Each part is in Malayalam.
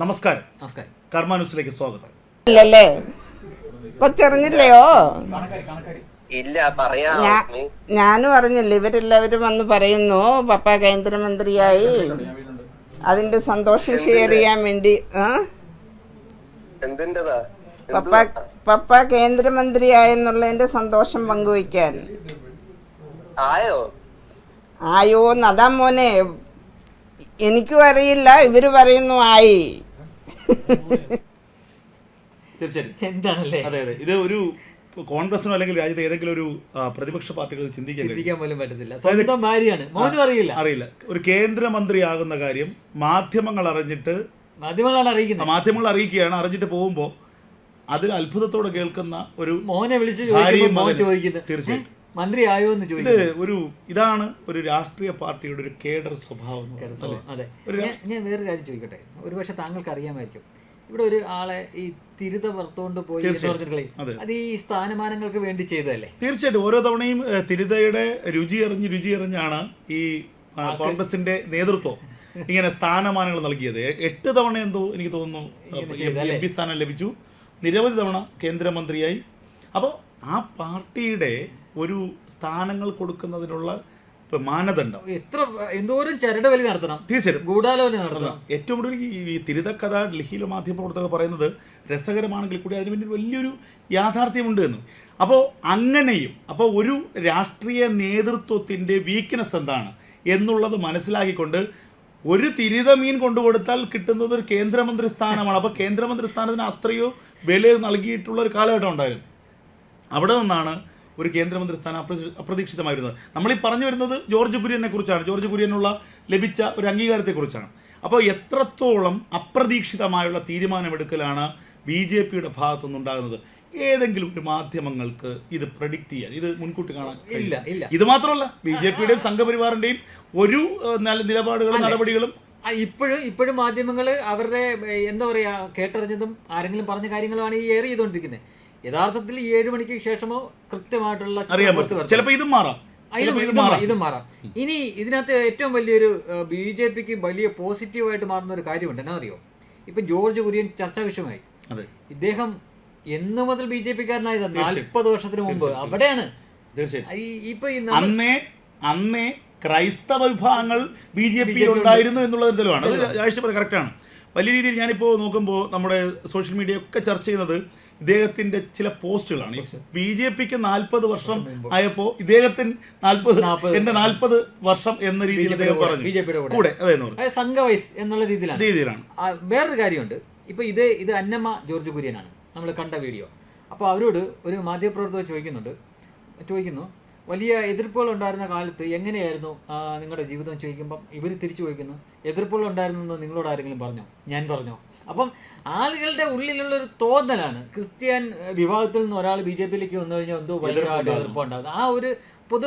നമസ്കാരം. നമസ്കാരം. കർമാനുസിലേക്ക് സ്വാഗതം. അല്ലല്ലേ കൊച്ചറിഞ്ഞില്ലയോ ഇല്ല പറയാ. ഞാനും അറിഞ്ഞില്ല. ഇവരെല്ലാവരും വന്ന് പറയുന്നു പപ്പ കേന്ദ്രമന്ത്രിയായി. അതിന്റെ സന്തോഷം ഷെയർ ചെയ്യാൻ വേണ്ടി പപ്പ പപ്പ കേന്ദ്രമന്ത്രിയായെന്നുള്ളതിന്റെ സന്തോഷം പങ്കുവയ്ക്കാൻ. ആയോ? ആയോ അതാ മോനെ. എനിക്കും അറിയില്ല ഇവർ പറയുന്നു ആയി. തീർച്ചയായും എന്താണല്ലേ? അതെ അതെ. ഇത് ഒരു കോൺഗ്രസിനോ അല്ലെങ്കിൽ രാജ്യത്തെ ഏതെങ്കിലും ഒരു പ്രതിപക്ഷ പാർട്ടികൾ ചിന്തിക്കാൻ ചിന്തിക്കാൻ പോലും പറ്റത്തില്ല. സ്വന്തം ഭാര്യയാണ്. മോനും അറിയില്ല. അറിയില്ല. ഒരു കേന്ദ്രമന്ത്രിയാകുന്ന കാര്യം മാധ്യമങ്ങൾ അറിഞ്ഞിട്ട് മാധ്യമങ്ങളാണ് അറിയിക്കുന്നത്. മാധ്യമങ്ങൾ അറിയിക്കുകയാണ്. അറിഞ്ഞിട്ട് പോകുമ്പോൾ അതിൽ അത്ഭുതത്തോടെ കേൾക്കുന്ന ഒരു മോനെ വിളിച്ച് ചോദിക്കുന്നു ചോദിക്കുമ്പോൾ മോൻ മകനും. ചോദിക്കുന്നത് മന്ത്രി ആയോ എന്ന് ഇത് ഒരു ഇതാണ് ഒരു രാഷ്ട്രീയ പാർട്ടിയുടെ ഒരു കേഡർ സ്വഭാവം? അതെ. ഞാൻ വേറൊരു കാര്യം ചോദിക്കട്ടെ? ഒരുപക്ഷെ താങ്കൾക്ക് അറിയാമായിരിക്കും ഇവിടെ ഒരു ആളെ ഈ തിരുത പുറത്തുകൊണ്ട് പോയി അത്. ഈ സ്ഥാനമാനങ്ങൾക്ക് വേണ്ടി ചെയ്തതല്ലേ? തീർച്ചയായിട്ടും. ഓരോ തവണയും തിരുതയുടെ രുചി അറിഞ്ഞ് രുചി എറിഞ്ഞാണ് ഈ കോൺഗ്രസിന്റെ നേതൃത്വം ഇങ്ങനെ സ്ഥാനമാനങ്ങൾ നൽകിയത്. എട്ട് തവണ എന്തോ എനിക്ക് തോന്നുന്നു എം പി സ്ഥാനം ലഭിച്ചു. നിരവധി തവണ കേന്ദ്രമന്ത്രിയായി. അപ്പോൾ ആ പാർട്ടിയുടെ ഒരു സ്ഥാനങ്ങൾ കൊടുക്കുന്നതിനുള്ള ഇപ്പൊ മാനദണ്ഡം എത്ര എന്തോരം ചരട് വലി നടത്തണം. തീർച്ചയായിട്ടും. ഗൂഢാലോചന നടത്തണം. ഏറ്റവും കൂടുതൽ ഈ ഈ തിരുതക്കഥ ഡൽഹിയിലെ മാധ്യമപ്രവർത്തകർ പറയുന്നത് രസകരമാണെങ്കിൽ കൂടി അതിന് പിന്നിൽ വലിയൊരു യാഥാർത്ഥ്യമുണ്ട് എന്ന്. അപ്പോൾ അങ്ങനെയും അപ്പോൾ ഒരു രാഷ്ട്രീയ നേതൃത്വത്തിന്റെ വീക്ക്നെസ് എന്താണ് എന്നുള്ളത് മനസ്സിലാക്കിക്കൊണ്ട് ഒരു തിരിത മീൻ കൊണ്ടുകൊടുത്താൽ കിട്ടുന്നത് ഒരു കേന്ദ്രമന്ത്രി സ്ഥാനമാണ്. അപ്പോൾ കേന്ദ്രമന്ത്രി സ്ഥാനത്തിന് അത്രയോ വില നൽകിയിട്ടുള്ള ഒരു കാലഘട്ടം ഉണ്ടായിരുന്നു. അവിടെ നിന്നാണ് ഒരു കേന്ദ്രമന്ത്രി സ്ഥാനം അപ്രതീ- അപ്രതീക്ഷിതമായി വരുന്നത് നമ്മളീ പറഞ്ഞു വരുന്നത് ജോർജ് കുര്യനെ കുറിച്ചാണ്. ജോർജ് കുര്യനുള്ള ലഭിച്ച ഒരു അംഗീകാരത്തെക്കുറിച്ചാണ് അപ്പോൾ എത്രത്തോളം അപ്രതീക്ഷിതമായുള്ള തീരുമാനമെടുക്കലാണ് ബി ജെ പിയുടെ ഭാഗത്തു നിന്നുണ്ടാകുന്നത്? ഏതെങ്കിലും ഒരു മാധ്യമങ്ങൾക്ക് ഇത് പ്രഡിക്റ്റ് ചെയ്യാൻ ഇത് മുൻകൂട്ടി കാണാൻ ഇല്ല ഇല്ല. ഇത് മാത്രമല്ല ബി ജെ പിയുടെയും സംഘപരിവാറിന്റെയും ഒരു നിലപാടുകളും നടപടികളും ഇപ്പോഴും ഇപ്പോഴും മാധ്യമങ്ങൾ അവരുടെ എന്താ പറയാ കേട്ടറിഞ്ഞതും ആരെങ്കിലും പറഞ്ഞ കാര്യങ്ങളുമാണ് ഈ എയർ ചെയ്തുകൊണ്ടിരിക്കുന്നത്. യഥാർത്ഥത്തിൽ ഈ ഏഴ് മണിക്ക് ശേഷമോ കൃത്യമായിട്ടുള്ള അറിയാൻ പറ്റും. ചിലപ്പോൾ ഇതും മാറാം. ഇതും മാറാം, ഇനി ഇതിനകത്ത് ഏറ്റവും വലിയൊരു ബി ജെ പിക്ക് വലിയ പോസിറ്റീവായിട്ട് മാറുന്ന ഒരു കാര്യമുണ്ട്. എന്നാ അറിയോ ഇപ്പൊ ജോർജ് കുര്യൻ ചർച്ചാ വിഷയമായി. ഇദ്ദേഹം എന്നു മുതൽ ബി ജെ പിക്കാരനായത് നാൽപ്പത് വർഷത്തിന് മുമ്പ്. അവിടെയാണ്. തീർച്ചയായും. അന്നേ അന്നേ ക്രൈസ്തവ വിഭാഗങ്ങൾ ബി ജെ പി ഉണ്ടായിരുന്നു എന്നുള്ളത് തെളിവാണ്. അത് രാഷ്ട്രീയ കറക്റ്റാണ് വലിയ രീതിയിൽ ഞാനിപ്പോൾ നോക്കുമ്പോൾ നമ്മുടെ സോഷ്യൽ മീഡിയ ഒക്കെ ചർച്ച ചെയ്യുന്നത് ഇദ്ദേഹത്തിന്റെ ചില പോസ്റ്റുകളാണ്. ബി ജെ പിക്ക് നാൽപ്പത് വർഷം ആയപ്പോൾ ഇദ്ദേഹത്തിന് നാൽപ്പത് എന്റെ നാൽപ്പത് വർഷം എന്ന രീതിയിൽ അദ്ദേഹം പറഞ്ഞു. കൂടെ. സംഘവൈസ് എന്നുള്ള രീതിയിലാണ്. രീതിയിലാണ്. വേറൊരു കാര്യമുണ്ട്. ഇപ്പൊ ഇത് ഇത് അന്നമ്മ ജോർജ് കുര്യനാണ്. നമ്മൾ കണ്ട വീഡിയോ. അപ്പോൾ അവരോട് ഒരു മാധ്യമപ്രവർത്തകർ ചോദിക്കുന്നുണ്ട് ചോദിക്കുന്നു വലിയ എതിർപ്പുകൾ ഉണ്ടായിരുന്ന കാലത്ത് എങ്ങനെയായിരുന്നു നിങ്ങളുടെ ജീവിതം ചോദിക്കുമ്പം ഇവർ തിരിച്ചു ചോദിക്കുന്നു? എതിർപ്പുകൾ ഉണ്ടായിരുന്നെന്ന് നിങ്ങളോട് ആരെങ്കിലും പറഞ്ഞോ? ഞാൻ പറഞ്ഞോ? അപ്പം ആളുകളുടെ ഉള്ളിലുള്ള ഒരു തോന്നലാണ്. ക്രിസ്ത്യൻ വിഭാഗത്തിൽ നിന്ന് ഒരാൾ ബി ജെ പിയിലേക്ക് വന്നു കഴിഞ്ഞാൽ എന്തോ ഭയങ്കരമായിട്ട് എതിർപ്പുണ്ടാകുന്നത് ആ ഒരു പൊതു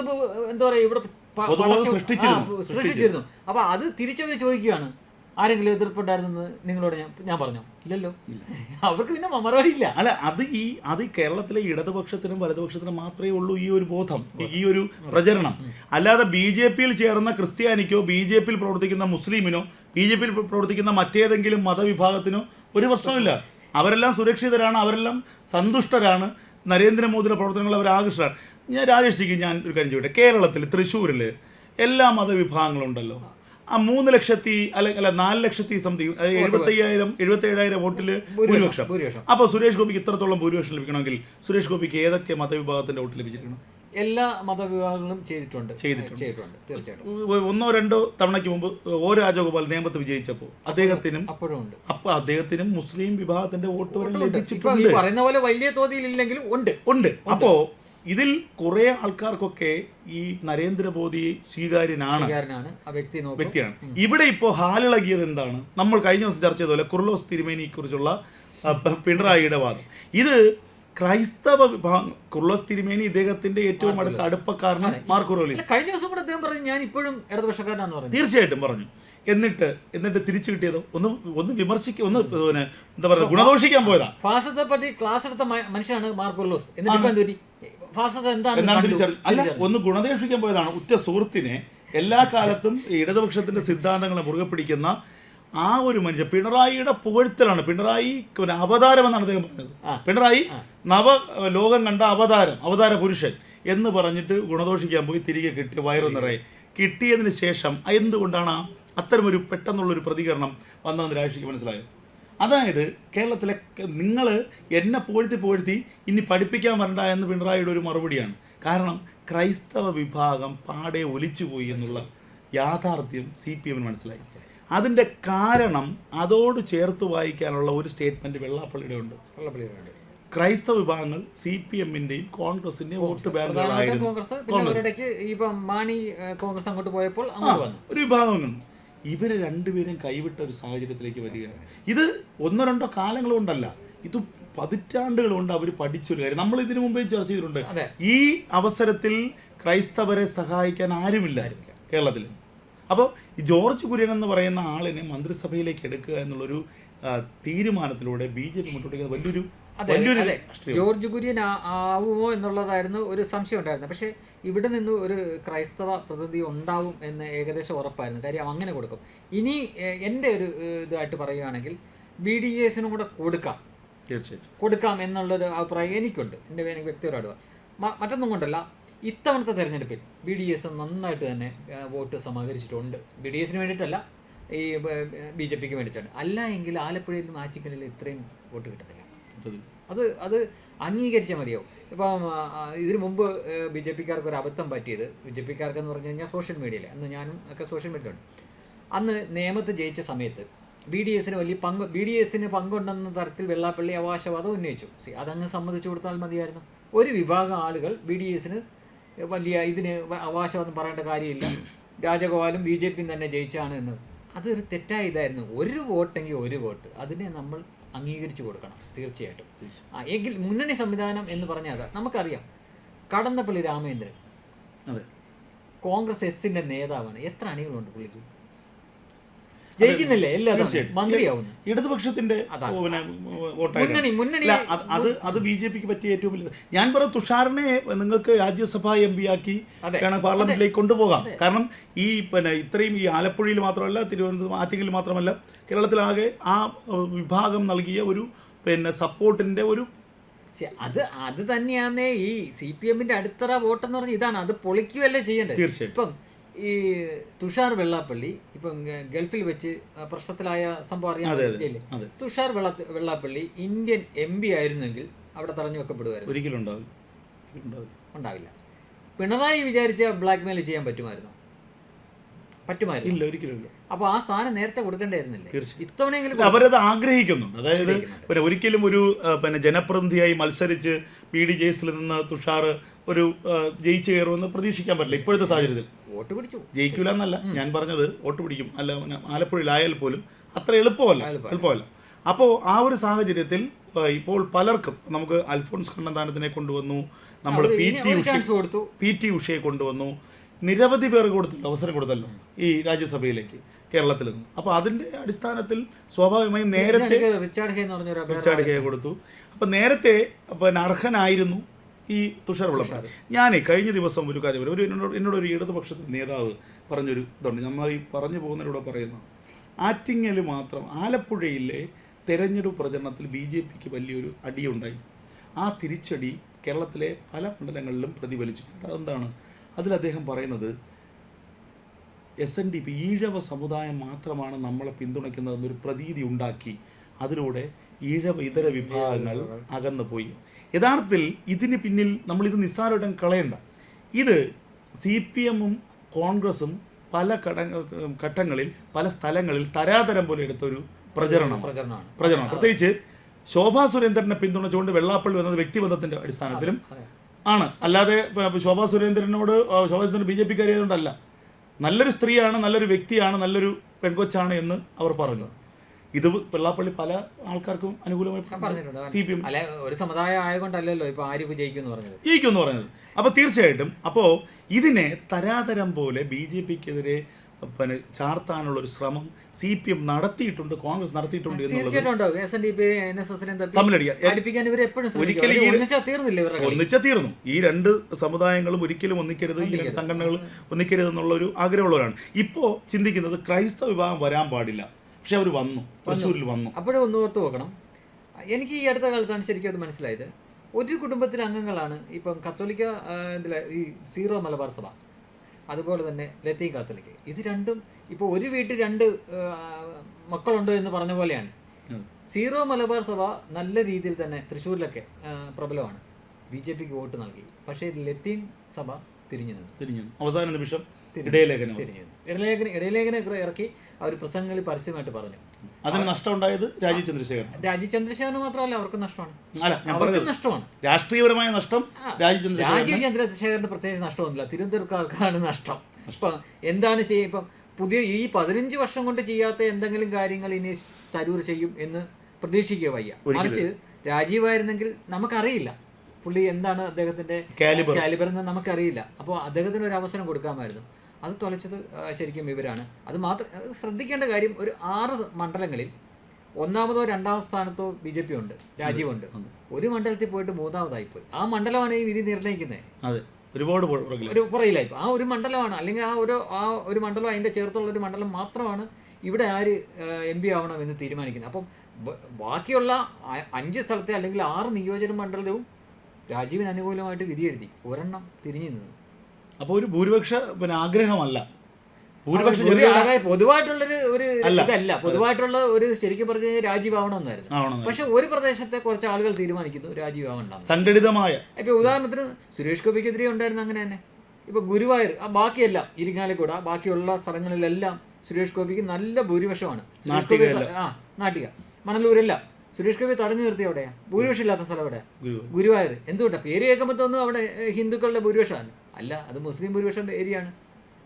എന്താ പറയുക ഇവിടെ. സൃഷ്ടിച്ചിരുന്നു. അപ്പൊ അത് തിരിച്ചവർ ചോദിക്കുകയാണ് ആരെങ്കിലും എതിർപ്പുണ്ടായിരുന്നെന്ന് നിങ്ങളോട് ഞാൻ ഞാൻ പറഞ്ഞോ? ഇല്ലല്ലോ. അവർക്ക് പിന്നെ മറുപടി ഇല്ല. അല്ല അത് ഈ അത് കേരളത്തിലെ ഇടതുപക്ഷത്തിനും വലതുപക്ഷത്തിനും മാത്രമേ ഉള്ളൂ ഈ ഒരു ബോധം ഈ ഒരു പ്രചരണം. അല്ലാതെ ബി ജെ പിയിൽ ചേർന്ന ക്രിസ്ത്യാനിക്കോ ബി ജെ പിയിൽ പ്രവർത്തിക്കുന്ന മുസ്ലിമിനോ ബി ജെ പിയിൽ പ്രവർത്തിക്കുന്ന മറ്റേതെങ്കിലും മതവിഭാഗത്തിനോ ഒരു പ്രശ്നമില്ല അവരെല്ലാം സുരക്ഷിതരാണ് അവരെല്ലാം സന്തുഷ്ടരാണ്. നരേന്ദ്രമോദിയുടെ പ്രവർത്തനങ്ങൾ അവർ ആകർഷകരാണ്. ഞാൻ രാജേഷിക്ക് ഞാൻ ഒരു കാര്യം ചോദിക്കട്ടെ? കേരളത്തിൽ തൃശ്ശൂരിൽ എല്ലാ മതവിഭാഗങ്ങളും ഉണ്ടല്ലോ ആ മൂന്ന് ലക്ഷത്തി അല്ല അല്ല നാല് ലക്ഷത്തി സംതിങ് എഴുപത്തി അയ്യായിരം എഴുപത്തി ഏഴായിരം വോട്ടിൽ ഭൂരിപക്ഷം. അപ്പൊ അപ്പോൾ സുരേഷ് ഗോപിക്ക് ഇത്രത്തോളം ഭൂരിപക്ഷം ലഭിക്കണമെങ്കിൽ സുരേഷ് ഗോപിക്ക് ഏതൊക്കെ മതവിഭാഗത്തിന്റെ വോട്ട് ലഭിച്ചിരിക്കണം? എല്ലാ മതവിഭാഗങ്ങളും ചെയ്തിട്ടുണ്ട്. ചെയ്തിട്ടുണ്ട്. തീർച്ചയായിട്ടും. ഒന്നോ രണ്ടോ തവണയ്ക്ക് മുമ്പ് ഓ രാജഗോപാൽ നിയമത്ത് വിജയിച്ചപ്പോൾ അദ്ദേഹത്തിനും അപ്പോഴും ഉണ്ട്. അപ്പൊ അദ്ദേഹത്തിനും മുസ്ലിം വിഭാഗത്തിന്റെ വോട്ട് പറയുന്ന പോലെ വലിയ തോതിൽ ഇല്ലെങ്കിലും ഉണ്ട്. ഉണ്ട്. അപ്പോ ഇതിൽ കുറെ ആൾക്കാർക്കൊക്കെ ഈ നരേന്ദ്രമോദി സ്വീകാര്യനാണ്. വ്യക്തിയാണ്. ഇവിടെ ഇപ്പോൾ ഹാലിളകിയത് എന്താണ്? നമ്മൾ കഴിഞ്ഞ ദിവസം ചർച്ച ചെയ്ത പോലെ കുർലോസ് തിരുമേനിയെ കുറിച്ചുള്ള പിണറായിയുടെ വാദം. ഇത് ക്രൈസ്തവ വിഭാഗം കുർലോസ് തിരുമേനി ഇദ്ദേഹത്തിന്റെ ഏറ്റവും അടുത്ത അടുപ്പക്കാരനാണ് മാർക്ക് കുർലോസ് കഴിഞ്ഞ ദിവസം കൂടെ അദ്ദേഹം പറഞ്ഞു ഞാൻ ഇപ്പോഴും ഇടതുപക്ഷക്കാരനാന്ന് പറഞ്ഞു. തീർച്ചയായിട്ടും പറഞ്ഞു. എന്നിട്ട് എന്നിട്ട് തിരിച്ചു കിട്ടിയത് ഒന്ന് ഒന്ന് വിമർശിക്ക ഒന്ന് പിന്നെ എന്താ പറയുക ഗുണദോഷിക്കാൻ പോയതാ. ഫാസത്തെ പറ്റി ക്ലാസ് എടുത്ത മനുഷ്യനാണ് മനുഷ്യനാണ് മാർക്കോലോസ് എന്നിട്ട് എന്താണ് അല്ല ഒന്ന് ഗുണദേഷിക്കാൻ പോയതാണ്. ഉറ്റ സുഹൃത്തിനെ എല്ലാ കാലത്തും ഇടതുപക്ഷത്തിന്റെ സിദ്ധാന്തങ്ങളെ മുറുകെ പിടിക്കുന്ന ആ ഒരു മനുഷ്യൻ പിണറായിയുടെ പുകഴ്ത്തലാണ്. പിണറായി പിന്നെ അവതാരം എന്നാണ് അദ്ദേഹം പറഞ്ഞത്. പിണറായി നവ ലോകം കണ്ട അവതാരം അവതാര പുരുഷൻ എന്ന് പറഞ്ഞിട്ട് ഗുണദോഷിക്കാൻ പോയി തിരികെ കിട്ടി വയറു നിറയെ. കിട്ടിയതിന് ശേഷം എന്തുകൊണ്ടാണ് അത്തരമൊരു പെട്ടെന്നുള്ളൊരു പ്രതികരണം വന്നതെന്ന് രാഷ്ട്രീയ മനസ്സിലായോ? അതായത് കേരളത്തിലെ നിങ്ങൾ എന്നെ പുകഴ്ത്തി പുകഴ്ത്തി ഇനി പഠിപ്പിക്കാൻ വരണ്ട എന്ന് പിണറായിയുടെ ഒരു മറുപടിയാണ്. കാരണം ക്രൈസ്തവ വിഭാഗം പാടെ ഒലിച്ചുപോയി എന്നുള്ള യാഥാർത്ഥ്യം സി പി എമ്മിന് മനസ്സിലായി. അതിന്റെ കാരണം അതോട് ചേർത്ത് വായിക്കാനുള്ള ഒരു സ്റ്റേറ്റ്മെന്റ് വെള്ളാപ്പള്ളിയുടെ ഉണ്ട്. ക്രൈസ്തവ വിഭാഗങ്ങൾ സി പി എമ്മിന്റെയും കോൺഗ്രസിന്റെയും വോട്ട് ബാങ്ക് ബാങ്കുകളായിരുന്നു ഒരു വിഭാഗമുണ്ട് ഇവർ രണ്ടുപേരും കൈവിട്ട ഒരു സാഹചര്യത്തിലേക്ക് വരികയാണ് ഇത് ഒന്നോ രണ്ടോ കാലങ്ങൾ കൊണ്ടല്ല ഇത് പതിറ്റാണ്ടുകൾ കൊണ്ട് അവർ പഠിച്ചൊരു കാര്യം. നമ്മൾ ഇതിനു മുമ്പേ ചർച്ച ചെയ്തിട്ടുണ്ട്. ഈ അവസരത്തിൽ ക്രൈസ്തവരെ സഹായിക്കാൻ ആരുമില്ല. കേരളത്തിൽ. അപ്പോൾ ജോർജ് കുര്യൻ എന്ന് പറയുന്ന ആളിനെ മന്ത്രിസഭയിലേക്ക് എടുക്കുക എന്നുള്ളൊരു തീരുമാനത്തിലൂടെ ബി ജെ പി മുന്നോട്ട് വലിയൊരു വലിയൊരു ജോർജ് കുര്യൻ ആവുമോ എന്നുള്ളതായിരുന്നു ഒരു സംശയം ഉണ്ടായിരുന്നു പക്ഷേ ഇവിടെ നിന്ന് ഒരു ക്രൈസ്തവ പ്രതിനിധി ഉണ്ടാവും എന്ന് ഏകദേശം ഉറപ്പായിരുന്നു. കാര്യം അങ്ങനെ കൊടുക്കും. ഇനി എന്റെ എന്റെ ഒരു ഇതായിട്ട് പറയുകയാണെങ്കിൽ ബി ഡി എസിനും കൂടെ കൊടുക്കാം. തീർച്ചയായിട്ടും. കൊടുക്കാം എന്നുള്ളൊരു അഭിപ്രായം എനിക്കുണ്ട്. എന്റെ എനിക്ക് വ്യക്തിപരമായിട്ട് മറ്റൊന്നും കൊണ്ടല്ല. ഇത്തവണത്തെ തെരഞ്ഞെടുപ്പിൽ ബി ഡി എസ് നന്നായിട്ട് തന്നെ വോട്ട് സമാഹരിച്ചിട്ടുണ്ട്. ബി ഡി എസിന് വേണ്ടിയിട്ടല്ല ഈ ബി ജെ പിക്ക് വേണ്ടിയിട്ടാണ്. അല്ല എങ്കിൽ ആലപ്പുഴയിലും ആറ്റിക്കലിലും ഇത്രയും വോട്ട് കിട്ടത്തില്ല. അത് അത് അംഗീകരിച്ചാൽ മതിയാവും. ഇപ്പം ഇതിനു മുമ്പ് ബി ജെ പിക്കാർക്ക് ഒരു അബദ്ധം പറ്റിയത്. ബി ജെ പിക്കാർക്ക് എന്ന് പറഞ്ഞു കഴിഞ്ഞാൽ സോഷ്യൽ മീഡിയയിൽ അന്ന് ഞാനും ഒക്കെ സോഷ്യൽ മീഡിയയിലുണ്ട് അന്ന് നിയമത്ത് ജയിച്ച സമയത്ത് ബി ഡി എസിന് വലിയ പങ്ക് ബി ഡി എസിന് പങ്കുണ്ടെന്ന തരത്തിൽ വെള്ളാപ്പള്ളി അവകാശവാദം ഉന്നയിച്ചു. സി അതങ്ങ് സമ്മതിച്ചു കൊടുത്താൽ മതിയായിരുന്നു. ഒരു വിഭാഗം ആളുകൾ ബി ഡി എസിന് വലിയ ഇതിന് അവകാശവാദം പറയേണ്ട കാര്യമില്ല. രാജഗോപാലും ബി ജെ പിയും തന്നെ ജയിച്ചാണ് എന്ന്. അതൊരു തെറ്റായ ഇതായിരുന്നു. ഒരു വോട്ടെങ്കിൽ ഒരു വോട്ട്. അതിനെ നമ്മൾ അംഗീകരിച്ചു കൊടുക്കണം തീർച്ചയായിട്ടും. ആ, എങ്കിൽ മുന്നണി സംവിധാനം എന്ന് പറഞ്ഞാൽ അതാ നമുക്കറിയാം കടന്നപ്പള്ളി രാമേന്ദ്രൻ അതെ. കോൺഗ്രസ് എസിന്റെ നേതാവാണ്. എത്ര അണികളുണ്ട് പുള്ളിക്ക്? ജയിക്കുന്നില്ലേ? എല്ലാ. മന്ത്രിയാവുന്നു. ഇടതുപക്ഷത്തിന്റെ മുന്നണി അത് അത് ബി ജെ പിക്ക് പറ്റിയ ഏറ്റവും വലിയത് ഞാൻ പറയും തുഷാറിനെ നിങ്ങൾക്ക് രാജ്യസഭാ എം പി ആക്കി. വേണം പാർലമെന്റിലേക്ക് കൊണ്ടുപോകാം. കാരണം ഈ പിന്നെ ഇത്രയും ഈ ആലപ്പുഴയിൽ മാത്രമല്ല തിരുവനന്തപുരം ആറ്റിങ്ങിൽ മാത്രമല്ല കേരളത്തിലാകെ ആ വിഭാഗം നൽകിയ ഒരു പിന്നെ സപ്പോർട്ടിന്റെ ഒരു അത് അത് തന്നെയാന്നേ ഈ സി പി എമ്മിന്റെ അടിത്തറ വോട്ടെന്ന് പറഞ്ഞ ഇതാണ്. അത് പൊളിക്കുകയല്ലേ ചെയ്യേണ്ടത്? തീർച്ചയായും. ഇപ്പം ഈ തുഷാർ വെള്ളാപ്പള്ളി ഇപ്പം ഗൾഫിൽ വെച്ച് പ്രശ്നത്തിലായ സംഭവം അറിയാൻ തുഷാർ വെള്ള വെള്ളാപ്പള്ളി ഇന്ത്യൻ എം പി ആയിരുന്നെങ്കിൽ അവിടെ തടഞ്ഞു വെക്കപ്പെടുമായിരുന്നു. ഒരിക്കലും ഉണ്ടാവില്ല. ഉണ്ടാവില്ല. ഉണ്ടാവില്ല. പിണറായി വിചാരിച്ച ബ്ലാക്ക്മെയിൽ ചെയ്യാൻ പറ്റുമായിരുന്നു? പറ്റുമായിരുന്നു. ഇല്ല ഒരിക്കലും ഇല്ല. അപ്പോൾ ആ സാധനം നേരത്തെ കൊടുക്കേണ്ടായിരുന്നില്ലേ. ഇത്തവണയെങ്കിലും അവരത് ആഗ്രഹിക്കുന്നുണ്ട്. അതായത് പിന്നെ ഒരിക്കലും ഒരു പിന്നെ ജനപ്രതിനിധിയായി മത്സരിച്ച് പി ഡി ജെ എസിൽ നിന്ന് തുഷാർ ഒരു ജയിച്ചു കയറുമെന്ന് പ്രതീക്ഷിക്കാൻ പറ്റില്ല ഇപ്പോഴത്തെ സാഹചര്യത്തിൽ. വോട്ട് പിടിച്ചു. ജയിക്കില്ല എന്നല്ല ഞാൻ പറഞ്ഞത് വോട്ട് പിടിക്കും. അല്ല ആലപ്പുഴയിലായാൽ പോലും അത്ര എളുപ്പമല്ല. എളുപ്പമല്ല. അപ്പോൾ ആ ഒരു സാഹചര്യത്തിൽ ഇപ്പോൾ പലർക്കും നമുക്ക് അൽഫോൺസ് കണ്ണന്താനത്തിനെ കൊണ്ടുവന്നു നമ്മൾ P T Usha P T ഉഷയെ കൊണ്ടുവന്നു നിരവധി പേർ കൊടുത്തല്ലോ അവസരം കൊടുത്തല്ലോ ഈ രാജ്യസഭയിലേക്ക് കേരളത്തിൽ നിന്ന് അപ്പോൾ അതിന്റെ അടിസ്ഥാനത്തിൽ സ്വാഭാവികമായും നേരത്തെ റിച്ചാർഡ് ഹേ എന്ന് പറഞ്ഞ റിച്ചാർഡ് ഹേ കൊടുത്തു. അപ്പോൾ നേരത്തെ പിന്നെ അർഹനായിരുന്നു ഈ തുഷാർ വെള്ളപ്പാട് ഞാനേ കഴിഞ്ഞ ദിവസം ഒരു കാര്യം ഒരു എന്നോട് എന്നോട് ഒരു ഇടതുപക്ഷത്തിന്റെ നേതാവ് പറഞ്ഞൊരു ഇതുണ്ട്. നമ്മൾ ഈ പറഞ്ഞു പോകുന്നതിലൂടെ പറയുന്ന. ആറ്റിങ്ങൽ മാത്രം ആലപ്പുഴയിലെ തെരഞ്ഞെടുപ്പ് പ്രചരണത്തിൽ ബി ജെ പിക്ക് വലിയൊരു അടിയുണ്ടായി. ആ തിരിച്ചടി കേരളത്തിലെ പല മണ്ഡലങ്ങളിലും പ്രതിഫലിച്ചിട്ടുണ്ട്. അതെന്താണ്? അതിൽ അദ്ദേഹം പറയുന്നത് S N D P Ezhava സമുദായം മാത്രമാണ് നമ്മളെ പിന്തുണയ്ക്കുന്നതെന്നൊരു പ്രതീതി ഉണ്ടാക്കി അതിലൂടെ ഈഴവ ഇതര വിഭാഗങ്ങൾ അകന്നു പോയി യഥാർത്ഥത്തിൽ ഇതിന് പിന്നിൽ നമ്മളിത് നിസ്സാരമായിട്ടും കളയണ്ട. ഇത് സി പി എമ്മും കോൺഗ്രസും പല ഘട ഘട്ടങ്ങളിൽ പല സ്ഥലങ്ങളിൽ തരാതരം പോലെ എടുത്തൊരു പ്രചരണം പ്രചരണമാണ്. പ്രചരണം പ്രത്യേകിച്ച് ശോഭാ സുരേന്ദ്രനെ പിന്തുണച്ചുകൊണ്ട് വെള്ളാപ്പള്ളി വന്നത് വ്യക്തിബന്ധത്തിന്റെ അടിസ്ഥാനത്തിലും. ആണ്. അല്ലാതെ ശോഭാ സുരേന്ദ്രനോട് ശോഭാ സുരേന്ദ്രൻ ബി ജെ പിക്കാരി ആയതുകൊണ്ടല്ല. നല്ലൊരു സ്ത്രീയാണ് നല്ലൊരു വ്യക്തിയാണ് നല്ലൊരു പെൺകൊച്ചാണ് എന്ന് അവർ പറഞ്ഞു. ഇത് പിള്ളാപ്പള്ളി പല ആൾക്കാർക്കും അനുകൂലമായിട്ട് അനുകൂലമായി സി പി എം അല്ലെ ഒരു സമുദായം ആയതുകൊണ്ടല്ലല്ലോ ഇപ്പൊ ജയിക്കും പറഞ്ഞത്? ജയിക്കുമെന്ന് പറയുന്നത് അപ്പോൾ തീർച്ചയായിട്ടും അപ്പോൾ ഇതിനെ തരാതരം പോലെ ബി ജെ പിക്കെതിരെ പിന്നെ ചാർത്താനുള്ള ഒരു ശ്രമം സി പി എം നടത്തിയിട്ടുണ്ട് കോൺഗ്രസ് നടത്തിയിട്ടുണ്ട് ഒരിക്കലും ഒന്നിച്ചാ തീർന്നു. ഈ രണ്ട് സമുദായങ്ങളും ഒരിക്കലും ഒന്നിക്കരുത് ഈ രണ്ട് സംഘടനകൾ ഒന്നിക്കരുത് എന്നുള്ള ഒരു ആഗ്രഹമുള്ളവരാണ്. ഇപ്പോ ചിന്തിക്കുന്നത് ക്രൈസ്തവ വിഭാഗം വരാൻ പാടില്ല. പക്ഷെ അവർ വന്നു തൃശ്ശൂരിൽ വന്നു. അപ്പോഴും ഒന്ന് ഓർത്ത് നോക്കണം എനിക്ക് ഈ അടുത്ത കാലത്താണ് ശരിക്കും അത് മനസ്സിലായത്. ഒരു കുടുംബത്തിലെ അംഗങ്ങളാണ് ഇപ്പം കത്തോലിക്ക ഇതിലെ ഈ സീറോ മലബാർ സഭ. അതുപോലെ തന്നെ ലത്തീൻ കാത്തലിക് ഇത് രണ്ടും ഇപ്പോൾ ഒരു വീട്ടിൽ രണ്ട് മക്കളുണ്ടോ എന്ന് പറഞ്ഞ പോലെയാണ്. സീറോ മലബാർ സഭ നല്ല രീതിയിൽ തന്നെ തൃശ്ശൂരിലൊക്കെ പ്രബലമാണ്. ബി ജെ പിക്ക് വോട്ട് നൽകി. പക്ഷേ ലത്തീൻ സഭ തിരിഞ്ഞു നിന്നു. തിരിഞ്ഞു അവസാന നിമിഷം. ഇടയലേഖനം. ഇടലേഖന ഇടലേഖന ഇറക്കി അവർ പ്രസംഗങ്ങളിൽ പരസ്യമായിട്ട് പറഞ്ഞു. അതിന് നഷ്ടം ഉണ്ടായത് രാജീവ് ചന്ദ്രശേഖരൻ. രാജീവ് ചന്ദ്രശേഖർ മാത്രമല്ല അവർക്ക് നഷ്ടമാണ്. അവർക്ക് നഷ്ടമാണ്. രാഷ്ട്രീയപരമായ നഷ്ടം രാജീവ് ചന്ദ്രശേഖരൻ രാജീവ് ചന്ദ്രശേഖരന്റെ പ്രത്യേകിച്ച് നഷ്ടമൊന്നുമില്ല. തിരുവനന്തപുരക്കാർക്കാണ് നഷ്ടം. ഇപ്പം എന്താണ് ചെയ്യുക ഇപ്പം പുതിയ ഈ പതിനഞ്ച് വർഷം കൊണ്ട് ചെയ്യാത്ത എന്തെങ്കിലും കാര്യങ്ങൾ ഇനി തരൂർ ചെയ്യും എന്ന് പ്രതീക്ഷിക്കുക വയ്യ. മറിച്ച് രാജീവായിരുന്നെങ്കിൽ നമുക്കറിയില്ല. പുള്ളി എന്താണ് അദ്ദേഹത്തിന്റെ. കാലിബർ എന്ന് നമുക്കറിയില്ല. അപ്പോൾ അദ്ദേഹത്തിന് ഒരു അവസരം കൊടുക്കാമായിരുന്നു. അത് തുലച്ചത് ശരിക്കും ഇവരാണ്. അത് മാത്രം ശ്രദ്ധിക്കേണ്ട കാര്യം ഒരു ആറ് മണ്ഡലങ്ങളിൽ ഒന്നാമതോ രണ്ടാം സ്ഥാനത്തോ ബി ജെ പി ഉണ്ട് രാജീവുണ്ട് ഒരു മണ്ഡലത്തിൽ പോയിട്ട് മൂന്നാമതായി പോയി ആ മണ്ഡലമാണ് ഈ വിധി നിർണയിക്കുന്നത് അതെ. ഒരുപാട് ഒരു പുറയിലായി. ആ ഒരു മണ്ഡലമാണ്. അല്ലെങ്കിൽ ആ ഒരു ആ ഒരു മണ്ഡലം അതിന്റെ ചേർത്തുള്ള ഒരു മണ്ഡലം മാത്രമാണ് ഇവിടെ ആര് എം പി ആവണം എന്ന് തീരുമാനിക്കുന്നത്. അപ്പം ബാക്കിയുള്ള അഞ്ച് സ്ഥലത്തെ അല്ലെങ്കിൽ ആറ് നിയോജക മണ്ഡലവും രാജീവിന് അനുകൂലമായിട്ട് വിധി എഴുതി ഒരെണ്ണം തിരിഞ്ഞു നിന്നു. അപ്പോൾ ഒരു ഭൂരിപക്ഷ പിന്നെ ആഗ്രഹമല്ല. ഭൂരിപക്ഷ പൊതുവായിട്ടുള്ളൊരു ഒരു ഇതല്ല. പൊതുവായിട്ടുള്ള ഒരു ശരിക്കും പറഞ്ഞു കഴിഞ്ഞാൽ രാജീവാവണമെന്നായിരുന്നു പക്ഷെ ഒരു പ്രദേശത്തെ കുറച്ച് ആളുകൾ തീരുമാനിക്കുന്നു രാജീവാവണ്ട സംഘടിതമായ. ഇപ്പൊ ഉദാഹരണത്തിന് സുരേഷ് ഗോപിക്കെതിരെ ഉണ്ടായിരുന്ന അങ്ങനെ തന്നെ. ഇപ്പൊ ഗുരുവായൂർ ആ ബാക്കിയെല്ലാം ഇരിങ്ങാലക്കൂട ബാക്കിയുള്ള സ്ഥലങ്ങളിലെല്ലാം സുരേഷ് ഗോപിക്ക് നല്ല ഭൂരിപക്ഷമാണ്. ആ നാട്ടിക. മണലൂരെല്ലാം. സുരേഷ് ഗോപി തടഞ്ഞു നിർത്തി എവിടെയാ? ഭൂരിപക്ഷം ഇല്ലാത്ത സ്ഥലം എവിടെയാ? ഗുരുവായൂർ. എന്തുകൊണ്ടാ? പേര് കേൾക്കുമ്പോൾ തോന്നുന്നു അവിടെ ഹിന്ദുക്കളുടെ ഭൂരിപക്ഷമാണ്. അല്ല അത് മുസ്ലിം ഭൂരിപക്ഷം ഏരിയ ആണ്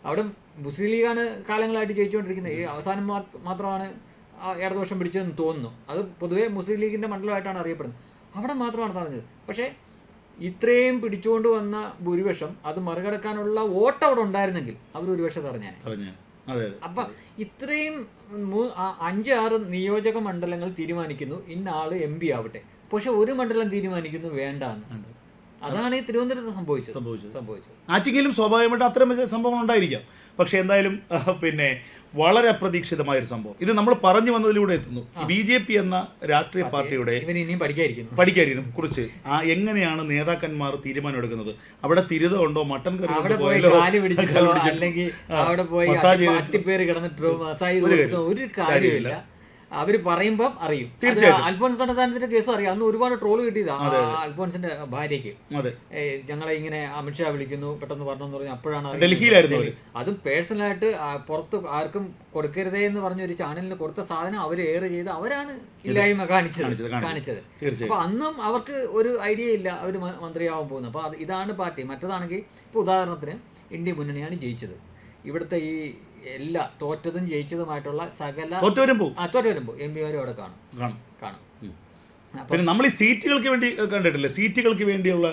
അവിടെ മുസ്ലിം ലീഗാണ് കാലങ്ങളായിട്ട് ജയിച്ചുകൊണ്ടിരിക്കുന്നത്. ഈ അവസാനം മാത്രമാണ് ഇടതുപക്ഷം പിടിച്ചതെന്ന് തോന്നുന്നു. അത് പൊതുവേ മുസ്ലിം ലീഗിന്റെ മണ്ഡലമായിട്ടാണ് അറിയപ്പെടുന്നത്. അവിടെ മാത്രമാണ് തടഞ്ഞത് പക്ഷേ ഇത്രയും പിടിച്ചുകൊണ്ട് വന്ന ഭൂരിപക്ഷം അത് മറികടക്കാനുള്ള വോട്ട് അവിടെ ഉണ്ടായിരുന്നെങ്കിൽ അവർ ഭൂരിപക്ഷം തടഞ്ഞാൽ അപ്പൊ ഇത്രയും അഞ്ച് ആറ് നിയോജക മണ്ഡലങ്ങൾ തീരുമാനിക്കുന്നു. ഇന്ന ആൾ എം പി ആവട്ടെ. പക്ഷെ ഒരു മണ്ഡലം തീരുമാനിക്കുന്നു വേണ്ട. എന്ന് അതാണ് ഈ തിരുവനന്തപുരത്ത് സംഭവിച്ചത്. സംഭവിച്ചത്. സംഭവിച്ചത്. ആറ്റിങ്ങലും സ്വാഭാവികമായിട്ട് അത്തരം സംഭവങ്ങൾ ഉണ്ടായിരിക്കാം. പക്ഷേ എന്തായാലും പിന്നെ വളരെ അപ്രതീക്ഷിതമായ ഒരു സംഭവം. ഇത് നമ്മൾ പറഞ്ഞു വന്നതിലൂടെ എത്തുന്നു. ബി ജെ പി എന്ന രാഷ്ട്രീയ പാർട്ടിയുടെ പഠിക്കായിരിക്കും. കുറിച്ച് ആ എങ്ങനെയാണ് നേതാക്കന്മാർ തീരുമാനമെടുക്കുന്നത്? അവിടെ തിരുത ഉണ്ടോ? മട്ടൻ കറി അല്ലെങ്കിൽ അവിടെ പോയി കിടന്നിട്ടോ ഒരു കാര്യമില്ല. അവർ പറയുമ്പോൾ അറിയും. തീർച്ചയായും. അൽഫോൺസ് കണ്ണത്താനത്തിന്റെ കേസും അറിയാം. അന്ന് ഒരുപാട് ട്രോൾ കിട്ടിയതാ അൽഫോൻസിന്റെ അൽഫോൺസിന്റെ ഭാര്യയ്ക്ക്. ഞങ്ങളെ ഇങ്ങനെ അമിത്ഷാ വിളിക്കുന്നു പെട്ടെന്ന് പറഞ്ഞു പറഞ്ഞു അപ്പോഴാണ്. ഡൽഹിയിലായിരുന്നു ഡൽഹി. അതും പേഴ്സണലായിട്ട് പുറത്ത് ആർക്കും കൊടുക്കരുതേ എന്ന് പറഞ്ഞ ഒരു ചാനലിന് കൊടുത്ത സാധനം അവർ എയർ ചെയ്ത് അവരാണ് ഇല്ലായ്മ കാണിച്ചത്. കാണിച്ചത്, കാണിച്ചത്. കാണിച്ചത്. അപ്പൊ അന്നും അവർക്ക് ഒരു ഐഡിയ ഇല്ല. അവർ മന്ത്രിയാവാൻ പോകുന്നത്. അപ്പൊ ഇതാണ് പാർട്ടി. മറ്റതാണെങ്കിൽ ഇപ്പൊ ഉദാഹരണത്തിന് ഇന്ത്യ മുന്നണിയാണ് ജയിച്ചത്. ഇവിടുത്തെ ഈ എല്ലാ തോറ്റതും ജയിച്ചതുമായിട്ടുള്ള സകല തോറ്റവരും പോകും ആ തോറ്റവരും പോകും എം പിമാരും അവിടെ കാണും. കാണും. കാണും. പിന്നെ നമ്മൾ ഈ സീറ്റുകൾക്ക് വേണ്ടി കണ്ടിട്ടില്ലേ? സീറ്റുകൾക്ക് വേണ്ടിയുള്ള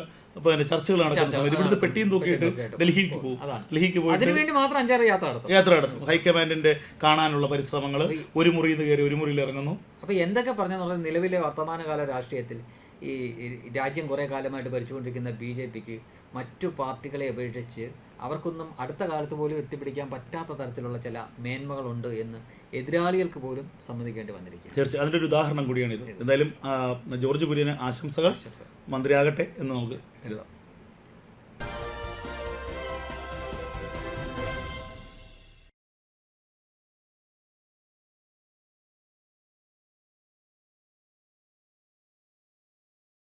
ചർച്ചകൾ നടക്കുന്ന സമയത്ത് ഇവിടുത്തെ പെട്ടിയും തൂക്കിയിട്ട് ഡൽഹിക്ക് പോകും. ഡൽഹിക്ക് പോയിട്ട് മാത്രം അഞ്ചാറ് യാത്ര നടത്തും. യാത്ര നടത്തും. ഹൈക്കമാൻഡിന്റെ കാണാനുള്ള പരിശ്രമങ്ങൾ ഒരു മുറിയിൽ നിന്ന് കയറി ഒരു മുറിയിൽ ഇറങ്ങുന്നു. അപ്പൊ എന്തൊക്കെ പറഞ്ഞെന്നുള്ളത് നിലവിലെ വർത്തമാനകാല രാഷ്ട്രീയത്തിൽ ഈ ഈ രാജ്യം കുറേ കാലമായിട്ട് ഭരിച്ചുകൊണ്ടിരിക്കുന്ന ബി ജെ പിക്ക് മറ്റു പാർട്ടികളെ അപേക്ഷിച്ച് അവർക്കൊന്നും അടുത്ത കാലത്ത് പോലും എത്തിപ്പിടിക്കാൻ പറ്റാത്ത തരത്തിലുള്ള ചില മേന്മകളുണ്ട് എന്ന് എതിരാളികൾക്ക് പോലും സമ്മതിക്കേണ്ടി വന്നിരിക്കുക തീർച്ചയായും. അതിന്റെ ഒരു ഉദാഹരണം കൂടിയാണ് ഇത് എന്തായാലും ജോർജ് കുര്യന് ആശംസകൾ. മന്ത്രിയാകട്ടെ എന്ന് നമുക്ക് കരുതാം.